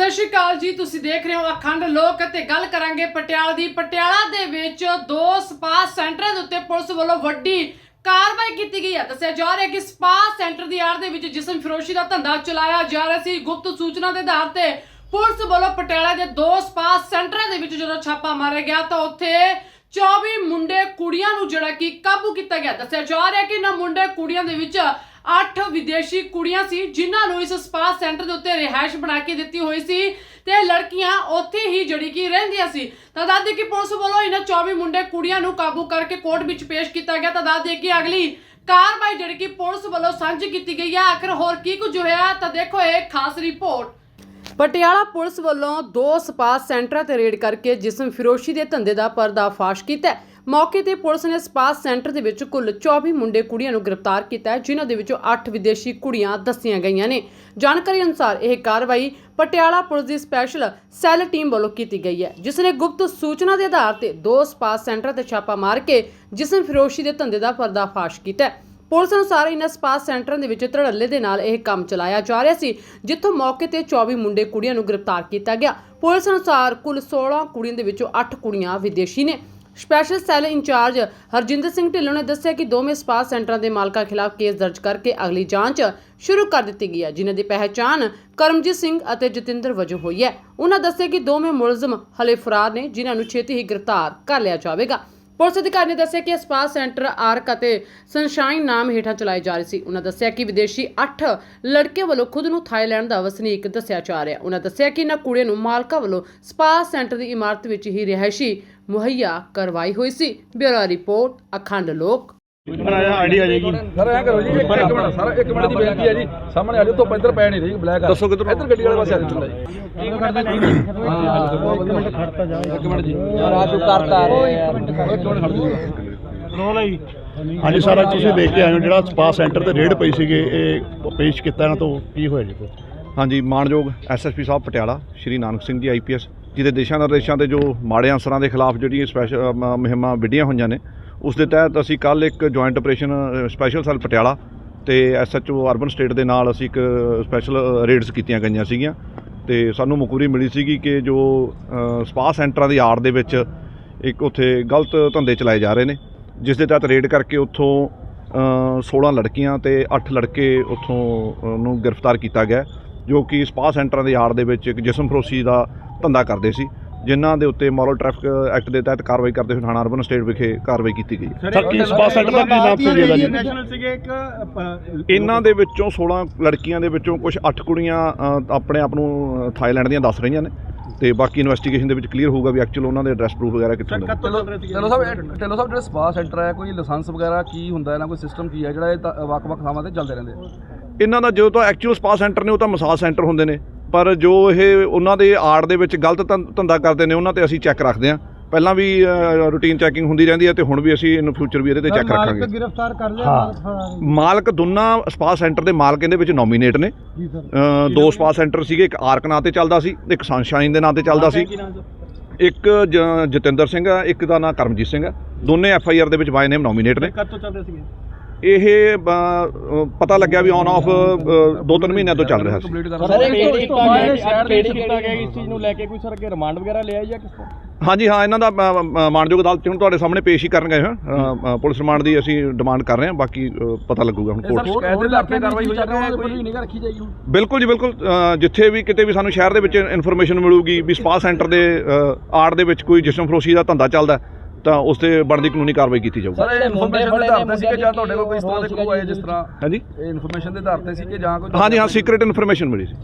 ਸਤਿ ਸ਼੍ਰੀ ਅਕਾਲ ਜੀ, ਤੁਸੀਂ ਦੇਖ ਰਹੇ ਹੋ ਅਖੰਡ ਲੋਕ ਅਤੇ ਗੱਲ ਕਰਾਂਗੇ ਪਟਿਆਲਾ ਦੀ। ਪਟਿਆਲਾ ਦੇ ਵਿੱਚ ਦੋ ਸਪਾ ਸੈਂਟਰਾਂ ਦੇ ਉੱਤੇ ਪੁਲਿਸ ਵੱਲੋਂ ਵੱਡੀ ਕਾਰਵਾਈ ਕੀਤੀ ਗਈ ਹੈ। ਦੱਸਿਆ ਜਾ ਰਿਹਾ ਕਿ ਸਪਾ ਸੈਂਟਰ ਦੀ ਆੜ ਦੇ ਵਿੱਚ ਜਿਸਮ ਫਿਰੋਸ਼ੀ ਦਾ ਧੰਦਾ ਚਲਾਇਆ ਜਾ ਰਿਹਾ ਸੀ। ਗੁਪਤ ਸੂਚਨਾ ਦੇ ਆਧਾਰ ਤੇ ਪੁਲਿਸ ਵੱਲੋਂ ਪਟਿਆਲਾ ਦੇ ਦੋ ਸਪਾ ਸੈਂਟਰਾਂ ਦੇ ਵਿੱਚ ਜਦੋਂ ਛਾਪਾ ਮਾਰਿਆ ਗਿਆ ਤਾਂ ਉੱਥੇ 24 ਮੁੰਡੇ ਕੁੜੀਆਂ ਨੂੰ ਜਿਹੜਾ ਕਿ ਕਾਬੂ ਕੀਤਾ ਗਿਆ। ਦੱਸਿਆ ਜਾ ਰਿਹਾ ਕਿ ਇਹਨਾਂ ਮੁੰਡੇ ਕੁੜੀਆਂ ਦੇ ਵਿੱਚ 8 ਵਿਦੇਸ਼ੀ ਕੁੜੀਆਂ ਸੀ, ਜਿਨ੍ਹਾਂ ਨੂੰ ਇਸ ਸਪਾ ਸੈਂਟਰ ਦੇ ਉੱਤੇ ਰਿਹਾਇਸ਼ ਬਣਾ ਕੇ ਦਿੱਤੀ ਹੋਈ ਸੀ ਤੇ ਲੜਕੀਆਂ ਉੱਥੇ ਹੀ ਜਿਹੜੀ ਕਿ ਰਹਿੰਦੀਆਂ ਸੀ। ਤਾਂ ਦੱਸ ਕਿ ਪੁਲਿਸ ਵੱਲੋਂ ਇਹਨਾਂ 24 ਮੁੰਡੇ ਕੁੜੀਆਂ ਨੂੰ ਕਾਬੂ ਕਰਕੇ ਕੋਰਟ ਵਿੱਚ ਪੇਸ਼ ਕੀਤਾ ਗਿਆ। ਤਾਂ ਦੱਸ ਦੇ ਕਿ ਅਗਲੀ ਕਾਰਵਾਈ ਜਿਹੜੀ ਕਿ ਪੁਲਿਸ ਵੱਲੋਂ ਸਾਂਝੀ ਕੀਤੀ ਗਈ ਹੈ ਆਖਰ ਹੋਰ ਕੀ ਕੁਝ ਹੋਇਆ, ਤਾਂ ਦੇਖੋ ਇਹ ਖਾਸ ਰਿਪੋਰਟ। ਪਟਿਆਲਾ ਪੁਲਿਸ ਵੱਲੋਂ ਦੋ ਸਪਾ ਸੈਂਟਰਾਂ ਤੇ ਰੇਡ ਕਰਕੇ ਜਿਸਮ ਫਿਰੋਸ਼ੀ ਦੇ ਧੰਦੇ ਦਾ ਪਰਦਾਫਾਸ਼ ਕੀਤਾ ਮੌਕੇ ਤੇ ਪੁਲਿਸ ਨੇ ਸਪਾ ਸੈਂਟਰ ਦੇ ਵਿੱਚ ਕੁੱਲ 24 ਮੁੰਡੇ ਕੁੜੀਆਂ ਨੂੰ ਗ੍ਰਿਫਤਾਰ ਕੀਤਾ ਹੈ, ਜਿਨ੍ਹਾਂ ਦੇ ਵਿੱਚੋਂ 8 ਵਿਦੇਸ਼ੀ ਕੁੜੀਆਂ ਦੱਸੀਆਂ ਗਈਆਂ ਨੇ। ਜਾਣਕਾਰੀ ਅਨੁਸਾਰ ਇਹ ਕਾਰਵਾਈ ਪਟਿਆਲਾ ਪੁਲਿਸ ਦੀ ਸਪੈਸ਼ਲ ਸੈੱਲ ਟੀਮ ਵੱਲੋਂ ਕੀਤੀ ਗਈ ਹੈ, ਜਿਸ ਨੇ ਗੁਪਤ ਸੂਚਨਾ ਦੇ ਆਧਾਰ ਤੇ ਦੋ ਸਪਾ ਸੈਂਟਰਾਂ ਤੇ ਛਾਪਾ ਮਾਰ ਕੇ ਜਿਸਮ ਫਿਰੋਸ਼ੀ ਦੇ ਧੰਦੇ ਦਾ ਪਰਦਾਫਾਸ਼ ਕੀਤਾ ਹੈ। ਪੁਲਿਸ ਅਨੁਸਾਰ ਇਹਨਾਂ ਸਪਾ ਸੈਂਟਰਾਂ ਦੇ ਵਿੱਚ ਧੜੱਲੇ ਦੇ ਨਾਲ ਇਹ ਕੰਮ ਚਲਾਇਆ ਜਾ ਰਿਹਾ ਸੀ, ਜਿੱਥੋਂ ਮੌਕੇ ਤੇ 24 ਮੁੰਡੇ ਕੁੜੀਆਂ ਨੂੰ ਗ੍ਰਿਫਤਾਰ ਕੀਤਾ ਗਿਆ। ਪੁਲਿਸ ਅਨੁਸਾਰ ਕੁੱਲ 16 ਕੁੜੀਆਂ ਦੇ ਵਿੱਚੋਂ 8 ਕੁੜੀਆਂ ਵਿਦੇਸ਼ੀ ਨੇ। Special cell incharge Harjinder Singh Dhillon ਨੇ ਦੱਸਿਆ ਕਿ ਦੋਵੇਂ ਸਪਾ ਸੈਂਟਰਾਂ ਦੇ ਮਾਲਕਾਂ ਖਿਲਾਫ ਕੇਸ ਦਰਜ ਕਰਕੇ ਅਗਲੀ ਜਾਂਚ ਸ਼ੁਰੂ ਕਰ ਦਿੱਤੀ ਗਈ ਹੈ, ਜਿਨ੍ਹਾਂ ਦੀ ਪਹਿਚਾਣ ਕਰਮਜੀਤ ਸਿੰਘ ਅਤੇ ਜਤਿੰਦਰ ਵਜੋਂ ਹੋਈ ਹੈ। ਉਹਨਾਂ ਦੱਸਿਆ ਕਿ ਦੋਵੇਂ ਮੁਲਜ਼ਮ ਹਲੇ ਫਰਾਰ ਨੇ, ਜਿਨ੍ਹਾਂ ਨੂੰ ਛੇਤੀ ਹੀ ਗ੍ਰਿਫਤਾਰ ਕਰ ਲਿਆ ਜਾਵੇਗਾ। ਪੁਲਿਸ ਅਧਿਕਾਰੀ ਨੇ ਦੱਸਿਆ ਕਿ ਸਪਾ ਸੈਂਟਰ ਆਰਕ ਅਤੇ ਸਨਸ਼ਾਈਨ ਨਾਮ ਹੇਠਾਂ ਚਲਾਏ ਜਾ ਰਹੇ ਸੀ। ਉਹਨਾਂ ਦੱਸਿਆ ਕਿ ਵਿਦੇਸ਼ੀ 8 ਲੜਕੇ ਵੱਲੋਂ ਖੁਦ ਨੂੰ ਥਾਈਲੈਂਡ ਦਾ ਵਸਨੀਕ ਦੱਸਿਆ ਜਾ ਰਿਹਾ ਉਹਨਾਂ ਦੱਸਿਆ ਕਿ ਇਹਨਾਂ ਕੁੜੀਆਂ ਨੂੰ ਮਾਲਕਾਂ ਵੱਲੋਂ ਸਪਾ ਸੈਂਟਰ ਦੀ ਇਮਾਰਤ ਵਿੱਚ ਹੀ ਰਿਹਾਇਸ਼ੀ ਮੁਹੱਈਆ ਕਰਵਾਈ ਹੋਈ ਸੀ। ਬਿਊਰੋ ਰਿਪੋਰਟ ਅਖੰਡ ਲੋਕ। ਬਣਾਇਆ ਆਈਡੀ ਆ ਜਾਏਗੀ। ਸਰ ਐ ਕਰੋ ਜੀ ਇੱਕ ਇੱਕ ਮਿੰਟ ਸਰ ਇੱਕ ਮਿੰਟ ਦੀ ਬੇਨਤੀ ਹੈ ਜੀ। ਸਾਹਮਣੇ ਆ ਜਾਓ ਤੋਂ ਇੱਧਰ ਪੈ ਨਹੀਂ ਰਹੀ ਬਲੈਕ ਦੱਸੋ ਕਿੱਧਰੋਂ? ਇੱਧਰ ਗੱਡੀ ਵਾਲੇ ਪਾਸੇ ਆ ਜਾਓ। ਜੀ ਹਾਂ ਇੱਕ ਖੜਤਾ ਜਾ ਇੱਕ ਮਿੰਟ ਜੀ ਰਾਜੂ ਕਰਤਾ ਇੱਕ ਮਿੰਟ ਇੱਕ ਮਿੰਟ ਖੜ ਜਾਓ ਹਾਂਜੀ ਸਾਰਾ ਤੁਸੀਂ ਦੇਖ ਕੇ ਆਏ ਹੋ ਜਿਹੜਾ ਸਪਾ ਸੈਂਟਰ ਤੇ ਰੇਡ ਪਈ ਸੀਗੇ। ਇਹ ਪੇਸ਼ ਕੀਤਾ ਇਹਨਾਂ ਤੋਂ ਕੀ ਹੋਇਆ ਜੀ? ਹਾਂਜੀ ਮਾਨਯੋਗ ਐਸਐਸਪੀ ਸਾਹਿਬ ਪਟਿਆਲਾ ਸ਼੍ਰੀ ਨਾਨਕ ਸਿੰਘ ਜੀ ਆਈਪੀਐਸ ਜਿਹਦੇ ਦਿਸ਼ਾ ਨਿਰਦੇਸ਼ਾਂ ਤੇ ਜੋ ਮਾੜੇ ਅਨਸਰਾਂ ਦੇ ਖਿਲਾਫ ਜਿਹੜੀਆਂ ਸਪੈਸ਼ਲ ਮੁਹਿੰਮਾਂ ਵਿੱਢੀਆਂ ਹੋਈਆਂ ਨੇ ਉਸ ਦੇ ਤਹਿਤ ਅਸੀਂ ਕੱਲ ਇੱਕ joint operation special cell Patiala ਤੇ ਐਸਐਚਓ ਅਰਬਨ ਸਟੇਟ ਦੇ ਨਾਲ ਅਸੀਂ ਇੱਕ ਸਪੈਸ਼ਲ ਰੇਡਸ ਕੀਤੀਆਂ ਗਈਆਂ ਸੀਗੀਆਂ ਤੇ ਸਾਨੂੰ ਮੁਖਬਰੀ ਮਿਲੀ ਸੀਗੀ ਕਿ ਜੋ ਅ, ਸਪਾ ਸੈਂਟਰਾਂ ਦੀ ਆੜ ਦੇ ਵਿੱਚ ਇੱਕ ਉੱਥੇ ਗਲਤ ਧੰਦੇ ਚਲਾਏ ਜਾ ਰਹੇ ਨੇ ਜਿਸ ਦੇ ਤਹਿਤ ਰੇਡ ਕਰਕੇ ਉੱਥੋਂ ਅ, 16 ਲੜਕੀਆਂ ਤੇ 8 ਲੜਕੇ ਉੱਥੋਂ ਨੂੰ ਗ੍ਰਿਫਤਾਰ ਕੀਤਾ ਗਿਆ ਜੋ ਕਿ ਸਪਾ ਸੈਂਟਰਾਂ ਦੀ ਆੜ ਦੇ ਵਿੱਚ ਇੱਕ ਜਿਸਮ ਫਰੋਸ਼ੀ ਦਾ ਧੰਦਾ ਕਰਦੇ ਸੀ ਜਿਨ੍ਹਾਂ ਦੇ ਉੱਤੇ ਮੋਰਲ ਟ੍ਰੈਫਿਕ ਐਕਟ ਦੇ ਤਹਿਤ ਕਾਰਵਾਈ ਕਰਦੇ ਹੋਏ ਥਾਣਾ ਅਰਬਨ ਸਟੇਟ ਵਿਖੇ ਕਾਰਵਾਈ ਕੀਤੀ ਗਈ। ਹੈ। ਸਰ ਕੀ ਸਪਾ ਸੈਂਟਰ ਦਾ ਕੀ ਨਾਮ ਸੀ ਜੀ? ਇਹਦਾ ਇਹਨਾਂ ਦੇ ਵਿੱਚੋਂ 16 ਲੜਕੀਆਂ ਦੇ ਵਿੱਚੋਂ ਕੁਝ 8 ਕੁੜੀਆਂ ਆਪਣੇ ਆਪ ਨੂੰ ਥਾਈਲੈਂਡ ਦੀਆਂ ਦੱਸ ਰਹੀਆਂ ਨੇ। ਤੇ ਬਾਕੀ ਇਨਵੈਸਟੀਗੇਸ਼ਨ ਦੇ ਵਿੱਚ ਕਲੀਅਰ ਹੋਊਗਾ ਵੀ ਐਕਚੁਅਲ ਉਹਨਾਂ ਦੇ ਐਡਰੈਸ ਪ੍ਰੂਫ ਵਗੈਰਾ ਕਿੱਥੋਂ ਦੇ। ਚੱਲ ਸਾਹਿਬ ਟੈਲੋ ਸਾਹਿਬ ਜਿਹੜਾ ਸਪਾ ਸੈਂਟਰ ਹੈ ਕੋਈ ਲਾਇਸੈਂਸ ਵਗੈਰਾ ਕੀ ਹੁੰਦਾ ਇਹਨਾਂ ਕੋਈ ਸਿਸਟਮ ਕੀ ਹੈ ਜਿਹੜਾ ਇਹ ਵੱਖ-ਵੱਖ ਥਾਵਾਂ ਤੇ ਚੱਲਦੇ ਰਹਿੰਦੇ ਇਹਨਾਂ ਦਾ ਜੋ ਤਾਂ ਐਕਚੁਅਲ ਸਪਾ ਸੈਂਟਰ ਨੇ ਉਹ ਤਾਂ ਮਸਾਜ ਸੈਂਟਰ ਹੁੰਦੇ ਨੇ। ਪਰ ਜੋ ਇਹ ਉਹਨਾਂ ਦੇ ਆੜ ਦੇ ਵਿੱਚ ਗਲਤ ਧੰ- ਧੰਦਾ ਕਰਦੇ ਨੇ ਉਹਨਾਂ ਤੇ ਅਸੀਂ ਚੈੱਕ ਰੱਖਦੇ ਹਾਂ। ਪਹਿਲਾਂ ਵੀ ਰੂਟੀਨ ਚੈਕਿੰਗ ਹੁੰਦੀ ਰਹਿੰਦੀ ਹੈ ਤੇ ਹੁਣ ਵੀ ਅਸੀਂ ਇਨ ਫਿਊਚਰ ਵੀ ਇਹਦੇ ਤੇ ਚੈੱਕ ਰੱਖਾਂਗੇ। ਗ੍ਰਿਫਤਾਰ ਕਰ ਲਿਆ ਹਾਂ। ਮਾਲਕ ਦੋਨਾਂ ਸਪਾ ਸੈਂਟਰ ਦੇ ਮਾਲਕ ਇਹਦੇ ਵਿੱਚ ਨੋਮੀਨੇਟ ਨੇ। ਜੀ ਸਰ। ਅ, ਦੋ ਸਪਾ ਸੈਂਟਰ ਸੀਗੇ ਇੱਕ ਆਰਕ ਨਾਂ ਤੇ ਚੱਲਦਾ ਸੀ ਇੱਕ ਸਨਸ਼ਾਈਨ ਦੇ ਨਾਂ ਤੇ ਚੱਲਦਾ ਸੀ। ਇੱਕ ਜ- ਜਤਿੰਦਰ ਸਿੰਘ ਆ ਇੱਕ ਦਾ ਨਾਂ ਕਰਮਜੀਤ ਸਿੰਘ ਆ ਦੋਨੇ ਐਫ ਆਈ ਆਰ ਦੇ ਵਿੱਚ ਬਾਈ ਨੇਮ ਨੋਮੀਨੇਟ ਨੇ। ਕਦ ਤੋਂ ਚੱਲ ਰਹੇ ਸੀਗੇ? ਇਹ ਪਤਾ ਲੱਗਿਆ ਵੀ ਔਨ ਆਫ ਦੋ ਤਿੰਨ ਮਹੀਨਿਆਂ ਤੋਂ ਚੱਲ ਰਿਹਾ ਸੀ। ਸਰ, ਰਹੇ ਇਹ ਹੋ। ਇਸ ਤੋਂ ਬਾਅਦ ਸ਼ਹਿਰ ਦੇ ਵਿੱਚ ਕੀਤਾ ਗਿਆ ਇਸ ਚੀਜ਼ ਨੂੰ ਲੈ ਕੇ ਕੋਈ ਸਰ ਅੱਗੇ ਰਿਮਾਂਡ ਵਗੈਰਾ ਲਿਆ ਜਾਂ ਕਿਸ ਤਰ੍ਹਾਂ? ਹਾਂਜੀ ਹਾਂ ਇਹਨਾਂ ਦਾ ਮਾਣਯੋਗ ਅਦਾਲਤ 'ਚ ਹੁਣ ਤੁਹਾਡੇ ਸਾਹਮਣੇ ਪੇਸ਼ ਹੀ ਕਰਨ ਗਏ ਹਾਂ ਪੁਲਿਸ ਰਿਮਾਂਡ ਦੀ ਅਸੀਂ ਡਿਮਾਂਡ ਕਰ ਰਹੇ ਹਾਂ ਬਾਕੀ ਪਤਾ ਲੱਗੂਗਾ ਹੁਣ ਕੋਰਟ ਬਿਲਕੁਲ ਜੀ ਬਿਲਕੁਲ ਜਿੱਥੇ ਵੀ ਕਿਤੇ ਵੀ ਸਾਨੂੰ ਸ਼ਹਿਰ ਦੇ ਵਿੱਚ ਇਨਫੋਰਮੇਸ਼ਨ ਮਿਲੂਗੀ ਵੀ ਸਪਾ ਸੈਂਟਰ ਦੇ ਆੜ ਦੇ ਵਿੱਚ ਕੋਈ ਜਿਸਮ ਫਰੋਸ਼ੀ ਦਾ ਧੰਦਾ ਚੱਲਦਾ ਤਾਂ ਉਸ ਤੇ ਬਣਦੀ ਕਾਨੂੰਨੀ ਕਾਰਵਾਈ ਕੀਤੀ ਜਾਊਗੀ। ਸਰ ਇਹ ਇਨਫੋਰਮੇਸ਼ਨ ਦੇ ਆਧਾਰ ਤੇ ਸੀ ਕਿ ਜਾਂ ਤੁਹਾਡੇ ਕੋਲ ਕੋਈ ਇਸ ਤਰ੍ਹਾਂ ਦੇ ਕਲੂ ਆਏ ਜਿਸ ਤਰ੍ਹਾਂ? ਹਾਂਜੀ। ਇਹ ਇਨਫੋਰਮੇਸ਼ਨ ਦੇ ਆਧਾਰ ਤੇ ਸੀ ਕਿ ਜਾਂ ਕੋਈ ਹਾਂਜੀ ਹਾਂ ਸੀਕ੍ਰੀਟ ਇਨਫੋਰਮੇਸ਼ਨ ਮਿਲੀ ਸੀ।